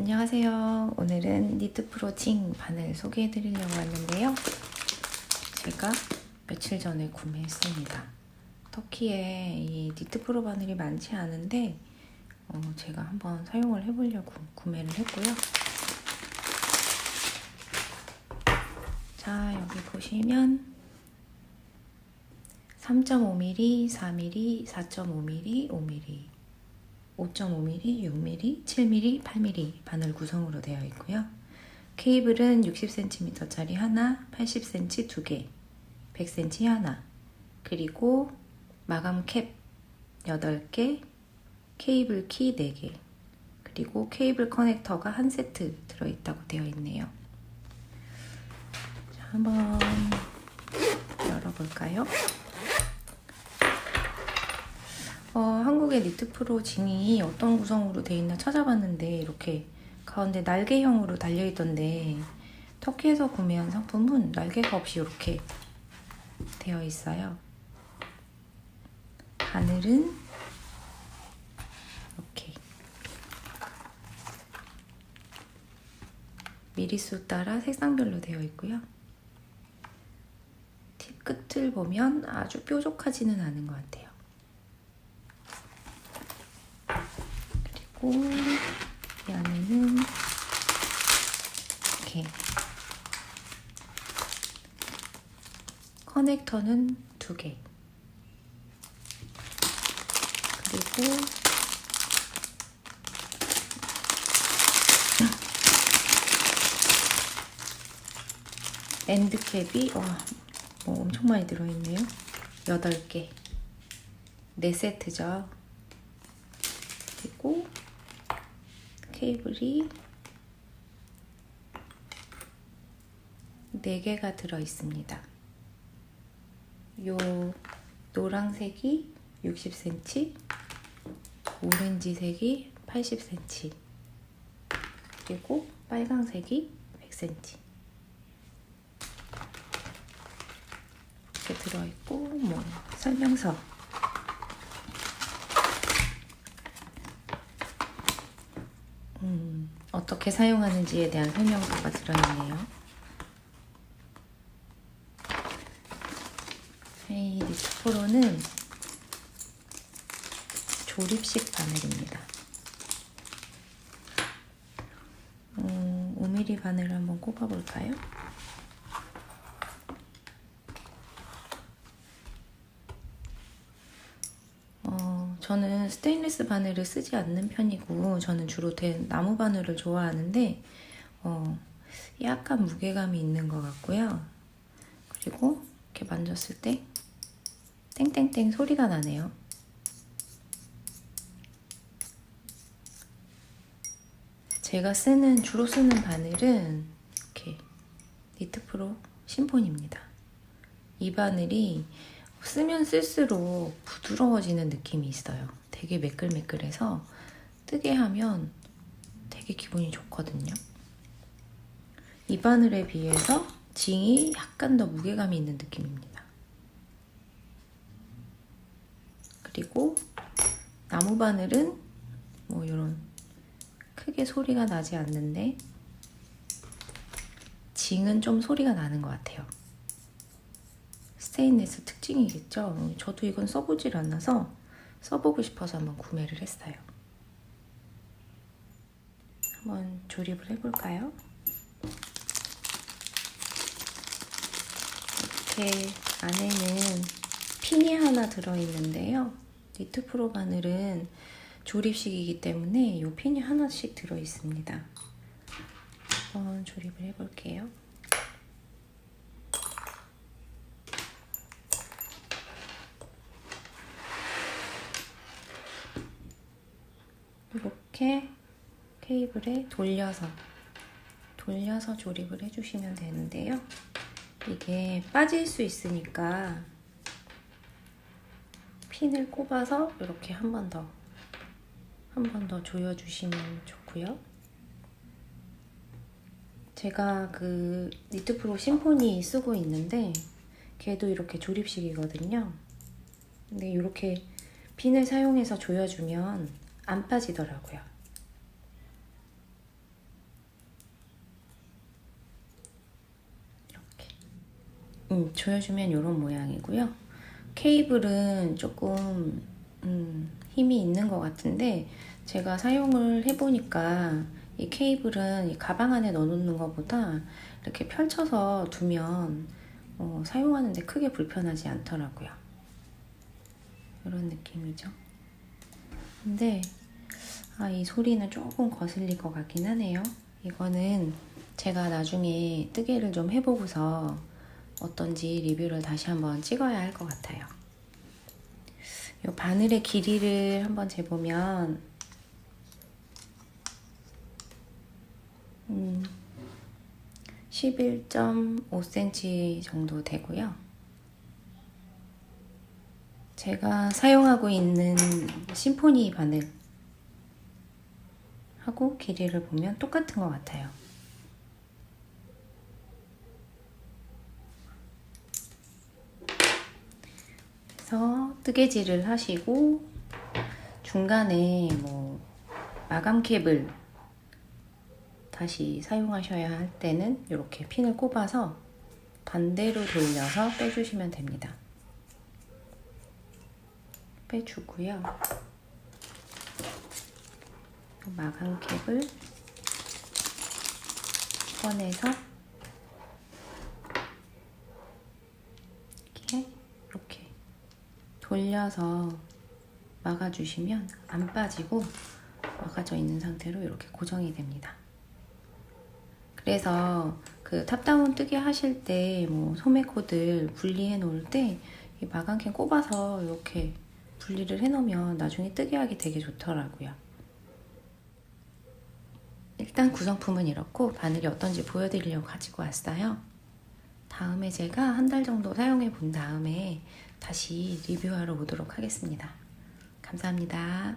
안녕하세요. 오늘은 니트프로 징 바늘 소개해 드리려고 왔는데요. 제가 며칠 전에 구매했습니다. 터키에 이 니트프로 바늘이 많지 않은데 어, 제가 한번 사용을 해보려고 구매를 했고요. 자, 여기 보시면 3.5mm, 4mm, 4.5mm, 5mm 5.5mm, 6mm, 7mm, 8mm 바늘 구성으로 되어 있고요. 케이블은 60cm짜리 하나, 80cm 두 개, 100cm 하나, 그리고 마감 캡 8개, 케이블 키 4개, 그리고 케이블 커넥터가 한 세트 들어있다고 되어 있네요. 자, 한번 열어볼까요? 어, 한국의 니트 프로 징이 어떤 구성으로 되어 있나 찾아봤는데 이렇게 가운데 날개형으로 달려있던데 터키에서 구매한 상품은 날개가 없이 이렇게 되어 있어요. 바늘은 이렇게 미리수 따라 색상별로 되어 있고요. 팁 끝을 보면 아주 뾰족하지는 않은 것 같아요. 그리고 이 안에는 이렇게 커넥터는 두 개. 그리고 엔드캡이 와, 뭐 엄청 많이 들어있네요. 8개. 4세트죠. 그리고 케이블이 4개가 들어 있습니다. 요 노란색이 60cm, 오렌지색이 80cm, 그리고 빨강색이 100cm. 이렇게 들어있고, 뭐, 설명서. 음, 어떻게 사용하는지에 대한 설명서가 들어있네요. 이 니트프로는 조립식 바늘입니다. 음, 5mm 바늘을 한번 꼽아볼까요? 어, 저는 스테인리스 바늘을 쓰지 않는 편이고 저는 주로 된 나무 바늘을 좋아하는데 어, 약간 무게감이 있는 것 같고요. 그리고 이렇게 만졌을 때 땡땡땡 소리가 나네요. 제가 쓰는 주로 쓰는 바늘은 이렇게 니트프로 심폰입니다. 이 바늘이 쓰면 쓸수록 부드러워지는 느낌이 있어요. 되게 매끌매끌해서 뜨게 하면 되게 기분이 좋거든요. 이 바늘에 비해서 징이 약간 더 무게감이 있는 느낌입니다. 그리고 나무 바늘은 뭐 이런 크게 소리가 나지 않는데 징은 좀 소리가 나는 것 같아요. 스테인리스 특징이겠죠. 저도 이건 써보질 않아서 써보고 싶어서 한번 구매를 했어요. 한번 조립을 해볼까요? 이렇게 안에는 핀이 하나 들어있는데요. 니트 프로 바늘은 조립식이기 때문에 이 핀이 하나씩 들어있습니다. 한번 조립을 해볼게요. 이렇게 케이블에 돌려서 돌려서 조립을 해주시면 되는데요. 이게 빠질 수 있으니까 핀을 꼽아서 이렇게 한 번 더, 한 번 더 조여주시면 좋고요. 제가 그 니트프로 심포니 쓰고 있는데 걔도 이렇게 조립식이거든요. 근데 이렇게 핀을 사용해서 조여주면 안 빠지더라고요. 이렇게. 음, 조여주면 이런 모양이고요. 케이블은 조금 음, 힘이 있는 것 같은데 제가 사용을 해보니까 이 케이블은 이 가방 안에 넣어놓는 것보다 이렇게 펼쳐서 두면 어, 사용하는데 크게 불편하지 않더라고요. 이런 느낌이죠. 근데 아, 이 소리는 조금 거슬릴 것 같긴 하네요. 이거는 제가 나중에 뜨개를 좀 해보고서 어떤지 리뷰를 다시 한번 찍어야 할 것 같아요. 이 바늘의 길이를 한번 재보면 음, 11.5cm 정도 되고요. 제가 사용하고 있는 심포니 바늘 하고 길이를 보면 똑같은 것 같아요. 그래서 뜨개질을 하시고 중간에 뭐 마감 캡을 다시 사용하셔야 할 때는 이렇게 핀을 꼽아서 반대로 돌려서 빼주시면 됩니다. 빼주고요. 마감 캡을 꺼내서 이렇게 이렇게 돌려서 막아주시면 안 빠지고 막아져 있는 상태로 이렇게 고정이 됩니다. 그래서 그 탑다운 뜨개 하실 때 뭐 소매코들 분리해 놓을 때 이 마감캔 꼽아서 이렇게 분리를 해 놓으면 나중에 뜨개 하기 되게 좋더라고요. 일단 구성품은 이렇고 바늘이 어떤지 보여드리려고 가지고 왔어요. 다음에 제가 한 달 정도 사용해 본 다음에 다시 리뷰하러 오도록 하겠습니다. 감사합니다.